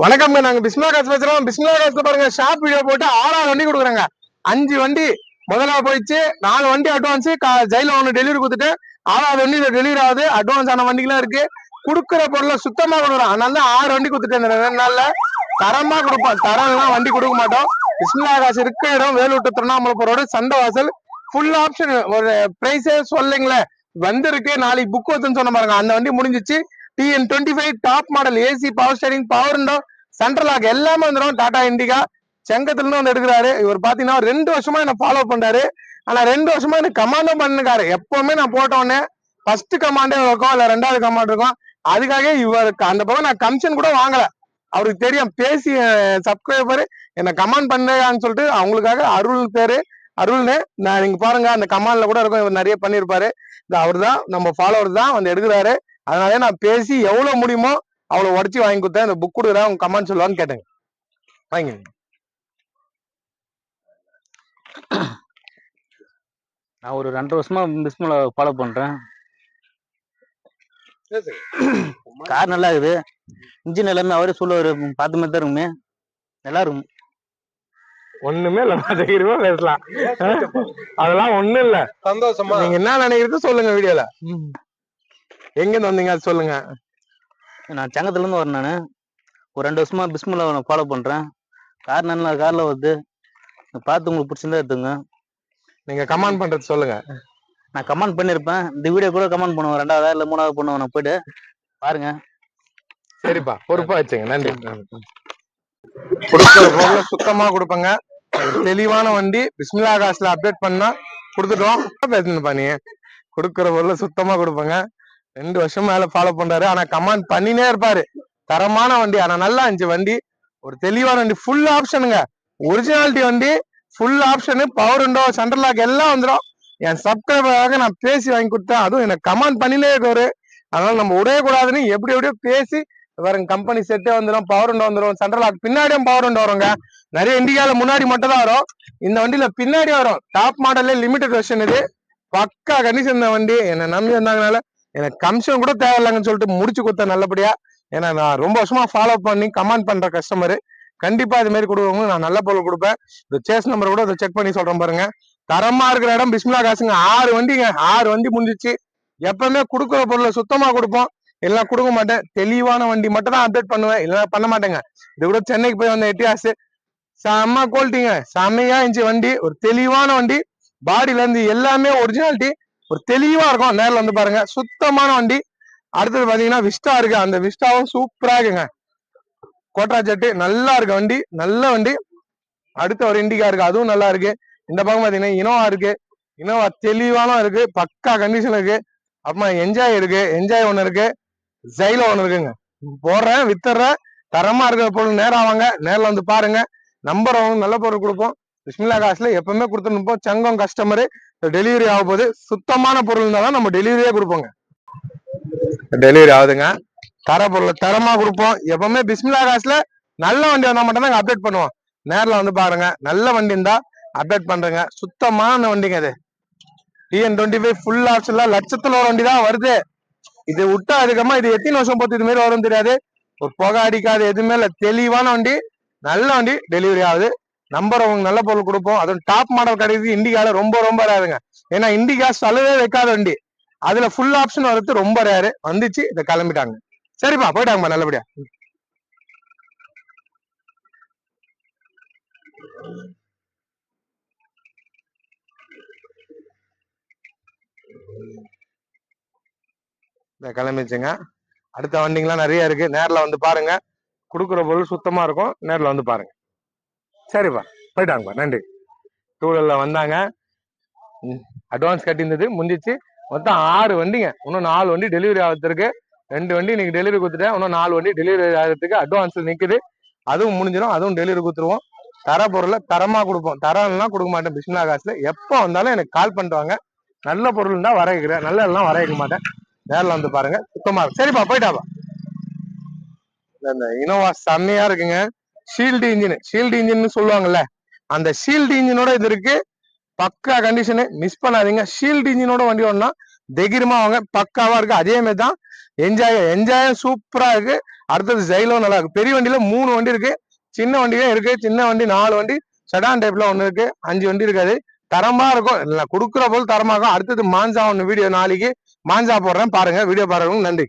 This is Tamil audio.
வணக்கம்ங்க. நாங்க பிஸ்மிலா காசு பேசுறோம். பிஸ்மிலா காசுல பாருங்க ஷாப் வீடியோ போட்டு ஆறாறு வண்டி கொடுக்குறாங்க. அஞ்சு வண்டி முதல்ல போயிடுச்சு நாலு வண்டி அட்வான்ஸ் ஜெயில ஒன்று டெலிவரி கொடுத்துட்டு ஆறாவது வண்டி டெலிவரி ஆகுது. அட்வான்ஸ் ஆன வண்டிகளும் இருக்கு. கொடுக்குற பொருளை சுத்தமா கொடுக்குறோம் அதனால தான் ஆறு வண்டி கொடுத்துட்டு இந்த ரெண்டு நாள்ல. தரமா கொடுப்போம். தரம்லாம் வண்டி கொடுக்க மாட்டோம். பிஸ்மிலா காசு இருக்க இடம் வேலூட்ட to சண்டை வாசல் ஃபுல் ஆப்ஷன் ஒரு பிரைஸே சொல்லுங்களேன் வந்திருக்கு நாளைக்கு புக் வருதுன்னு சொன்ன பாருங்க. அந்த வண்டி முடிஞ்சிச்சு. TN twenty five top model AC power steering power window central lock எல்லாமே வந்துடும் டாடா இண்டிகா செங்கத்துலேருந்து வந்து எடுக்கிறாரு. இவர் பார்த்தீங்கன்னா ரெண்டு வருஷமா என்னை ஃபாலோ பண்ணுறாரு ஆனால் ரெண்டு வருஷமா எனக்கு கமாண்டும் பண்ணுக்காரு எப்பவுமே நான் போட்டோன்னே ஃபர்ஸ்ட் கமாண்டே இருக்கும் இல்லை ரெண்டாவது கமாண்ட் இருக்கும். அதுக்காக இவருக்கு அந்த பக்கம் நான் கமிஷன் கூட வாங்கலை. அவருக்கு தெரியும். பேசி சப்ஸ்கிரைபரு என்ன கமாண்ட் பண்ணுறான்னு சொல்லிட்டு அவங்களுக்காக அருள் பேரு அருள்னு நான் நீங்க பாருங்க அந்த கமாண்ட்ல கூட இருக்கும். இவர் நிறைய பண்ணியிருப்பாரு இந்த அவர் தான் நம்ம ஃபாலோவர் தான் வந்து எடுக்கிறாரு. அதனால நான் பேசி எவ்வளவு முடியுமோ அவ்வளவு உடச்சி வாங்கி கொடுத்தேன். இந்த புக் கொடுக்குறேன். உங்க கமெண்ட் சொல்லுவான்னு கேட்டேங்க. வாங்கி நான் ஒரு ரெண்டு வருஷமா பிஸ்மில ஃபாலோ பண்றேன். கார் நல்லா இருக்குது. இன்ஜின் எல்லாமே அவரே சொல்லுவாரு பார்த்து மாதிரி தான் இருக்குமே. நல்லா இருக்கும். ஒண்ணுமே இல்ல. தைரியமா பேசலாம். அதெல்லாம் ஒண்ணும் இல்ல. சந்தோஷமா. நீங்க என்ன நினைக்கிறது சொல்லுங்க வீடியோல. எங்க இருந்து வந்தீங்க? அது சொல்லுங்க. நான் சங்கத்துல இருந்து வரேன் நான். ஒரு ரெண்டு வருஷமா பிஸ்மில ஃபாலோ பண்றேன். கார் நல்லா கார்ல வருது பார்த்து உங்களுக்கு பிடிச்சிருந்தா எடுத்துங்க நீங்க கமெண்ட் பண்றது சொல்லுங்க. நான் கமெண்ட் பண்ணிருப்பேன் இந்த வீடியோ கூட கமெண்ட் பண்ணுவேன். ரெண்டாவது இல்ல மூணாவது பண்ணுவேன். நான் போயிட்டு பாருங்க. சரிப்பா பொறுப்பா வச்சுங்க. நன்றி. கொடுக்குற பொருளை சுத்தமா கொடுப்பேங்க. தெளிவான வண்டி பிஸ்மிலா காசுல அப்டேட் பண்ணா கொடுத்துட்டோம். பேசணும்ப்பா நீ? கொடுக்குற பொருளை சுத்தமா கொடுப்பேங்க. ரெண்டு வருஷம் மேல ஃபாலோ பண்றாரு. ஆனா கமெண்ட் பண்ணினே இருப்பாரு. தரமான வண்டி. ஆனா நல்லா இருந்துச்சு வண்டி. ஒரு தெளிவான வண்டி. ஃபுல் ஆப்ஷனுங்க ஒரிஜினாலிட்டி வண்டி. Full option power window central lock எல்லாம் வந்துடும் என் சப்ஸ்கிரைபராக நான் பேசி வாங்கி கொடுத்தேன். அதுவும் எனக்கு கமெண்ட் பண்ணினே இருக்காரு அதனால நம்ம உடைய கூடாதுன்னு எப்படி எப்படியோ பேசி வரும் கம்பெனி செட்டே வந்துடும் பவர் உண்டோ வந்துடும் சென்ட்ரல் லாக் பின்னாடியும் பவர் உண்டோ வருங்க. நிறைய இண்டிகால முன்னாடி மட்டும் தான் வரும். இந்த வண்டியில பின்னாடி வரும். டாப் மாடல்ல லிமிடெட் வெர்ஷன் இது. பக்கா கண்டிஷன் இந்த வண்டி. என்னை நம்பி வந்தாங்கனால எனக்கு கமிஷன் கூட தேவையில்லைங்கன்னு சொல்லிட்டு முடிச்சு கொடுத்தேன் நல்லபடியா. ஏன்னா நான் ரொம்ப வருஷமா ஃபாலோ பண்ணி கமெண்ட் பண்ற கஸ்டமரு கண்டிப்பா இது மாதிரி கொடுக்குறவங்க நான் நல்ல பொருள் கொடுப்பேன். இந்த சேஸ் நம்பர் கூட அதை செக் பண்ணி சொல்றேன் பாருங்க. தரமா இருக்கிற இடம் பிஸ்மிலா காசுங்க. ஆறு வண்டிங்க. ஆறு வண்டி முடிஞ்சிச்சு. எப்பவுமே கொடுக்குற பொருளை சுத்தமா கொடுப்போம். எல்லாம் கொடுக்க மாட்டேன். தெளிவான வண்டி மட்டும் தான் அப்டேட் பண்ணுவேன். இல்லைன்னா பண்ண மாட்டேங்க. இது கூட சென்னைக்கு போய் வந்த எட்டியாஸ் செம்ம குவாலிட்டிங்க செம்மையா இருந்துச்சு வண்டி. ஒரு தெளிவான வண்டி. பாடியில இருந்து எல்லாமே ஒரிஜினாலிட்டி ஒரு தெளிவா இருக்கும். நேரில் வந்து பாருங்க. சுத்தமான வண்டி. அடுத்தது பாத்தீங்கன்னா விஸ்டா இருக்கு. அந்த விஸ்டாவும் சூப்பரா இருக்குங்க. கோட்ரா ஜெட்டு. நல்லா இருக்கு வண்டி. நல்ல வண்டி. அடுத்த ஒரு இண்டிகா இருக்கு. அதுவும் நல்லா இருக்கு. இந்த பக்கம் பாத்தீங்கன்னா இனோவா இருக்கு. இனோவா தெளிவான இருக்கு. பக்கா கண்டிஷன் இருக்கு. அப்புறமா என்ஜாய் இருக்கு. என்ஜாய் ஒன்று இருக்கு. ஜெயில ஒன்று இருக்குங்க. போடுறேன் வித்துறேன். தரமா இருக்கிற பொருள் நேரம் வாங்க. நேரில் வந்து பாருங்க. நம்பர் அவங்க நல்ல பொருள் கொடுப்போம். பிஸ்மில்லா காசுல எப்பவுமே கொடுத்துருப்போம். சங்கம் கஸ்டமரு டெலிவரி ஆக போகுது சுத்தமான பொருள் இருந்தா தான் நம்ம டெலிவரியே கொடுப்போங்க. டெலிவரி ஆகுதுங்க. தர பொருள் தரமா கொடுப்போம். எப்பவுமே பிஸ்மில்லா காசுல நல்ல வண்டி வந்தா மட்டும் தான் அப்டேட் பண்ணுவோம். நேர்ல வந்து பாருங்க. நல்ல வண்டி இருந்தா அப்டேட் பண்றேங்க. சுத்தமான வண்டிங்க இது. டிஎன் டுவெண்ட்டி ஃபைவ் ஃபுல் ஆப்ஷன்ல லட்சத்துல ஒரு வண்டி தான் வருது. இது விட்டா அதுக்கப்புறமா இது எத்தனை வருஷம் போட்டு இது மாதிரி வரும் தெரியாது. ஒரு புகை அடிக்காது எதுவுமே இல்ல. தெளிவான வண்டி. நல்ல வண்டி. டெலிவரி ஆகுது. நம்பர் அவங்க நல்ல பொருள் கொடுப்போம். அதுவும் டாப் மாடல் கிடைக்குது இண்டிகால ரொம்ப ரொம்ப ரேருங்க ஏன்னா இண்டிகா சலுவே வைக்காத வண்டி. அதுல ஃபுல் ஆப்ஷன் வரது ரொம்ப ரேரு வந்துச்சு இதை கிளம்பிட்டாங்க. சரிப்பா போயிட்டாங்கப்பா நல்லபடியா. இதை கிளம்பிச்சுங்க. அடுத்த வண்டிங்கெல்லாம் நிறைய இருக்கு. நேரில் வந்து பாருங்க. கொடுக்குற பொருள் சுத்தமா இருக்கும். நேரில் வந்து பாருங்க. சரிப்பா போயிட்டாங்கப்பா நன்றி. டூவீலர்ல வந்தாங்க. அட்வான்ஸ் கட்டியிருந்தது முடிஞ்சிச்சு. மொத்தம் ஆறு வண்டிங்க. இன்னும் நாலு வண்டி டெலிவரி ஆகிறதுக்கு ரெண்டு வண்டி இன்னைக்கு டெலிவரி கொடுத்துட்டேன். இன்னும் நாலு வண்டி டெலிவரி ஆகிறதுக்கு அட்வான்ஸ் நிற்குது அதுவும் முடிஞ்சிடும் அதுவும் டெலிவரி கொடுத்துருவோம். தர பொருளை தரமாக கொடுப்போம். தரம்லாம் கொடுக்க மாட்டேன் பிஸ்மிலா காசில். எப்போ வந்தாலும் எனக்கு கால் பண்ணிட்டு நல்ல பொருள் தான் வர வைக்கிறேன் நல்ல எல்லாம் வர வைக்க மாட்டேன். நேரில் வந்து பாருங்க சுத்தமாக இருக்கும் சரிப்பா போயிட்டாப்பா இந்த இனோவா செம்மையாக இருக்குங்க. ஷீல்டு இன்ஜின் ஷீல்டு இன்ஜின் சொல்லுவாங்கல்ல அந்த ஷீல்டு இன்ஜினோட இது இருக்கு. பக்கா கண்டிஷனு மிஸ் பண்ணாதீங்க. ஷீல்டு இன்ஜினோட வண்டி ஓடனா தைரியமா வாங்க. பக்காவா இருக்கு. அதே மாதிரி தான் என்ஜாய் என்ஜாய் சூப்பரா இருக்கு. அடுத்தது ஜெயிலும் நல்லா இருக்கு. பெரிய வண்டியில மூணு வண்டி இருக்கு. சின்ன வண்டியும் இருக்கு. சின்ன வண்டி நாலு வண்டி. செடான் டைப்ல ஒன்று இருக்கு. அஞ்சு வண்டி இருக்காது. தரமா இருக்கும். இல்ல குடுக்குற போது தரமா இருக்கும். அடுத்தது மாஞ்சா ஒன்று வீடியோ நாளைக்கு. மாஞ்சா போடுறேன். பாருங்க. வீடியோ பாருங்க நன்றி.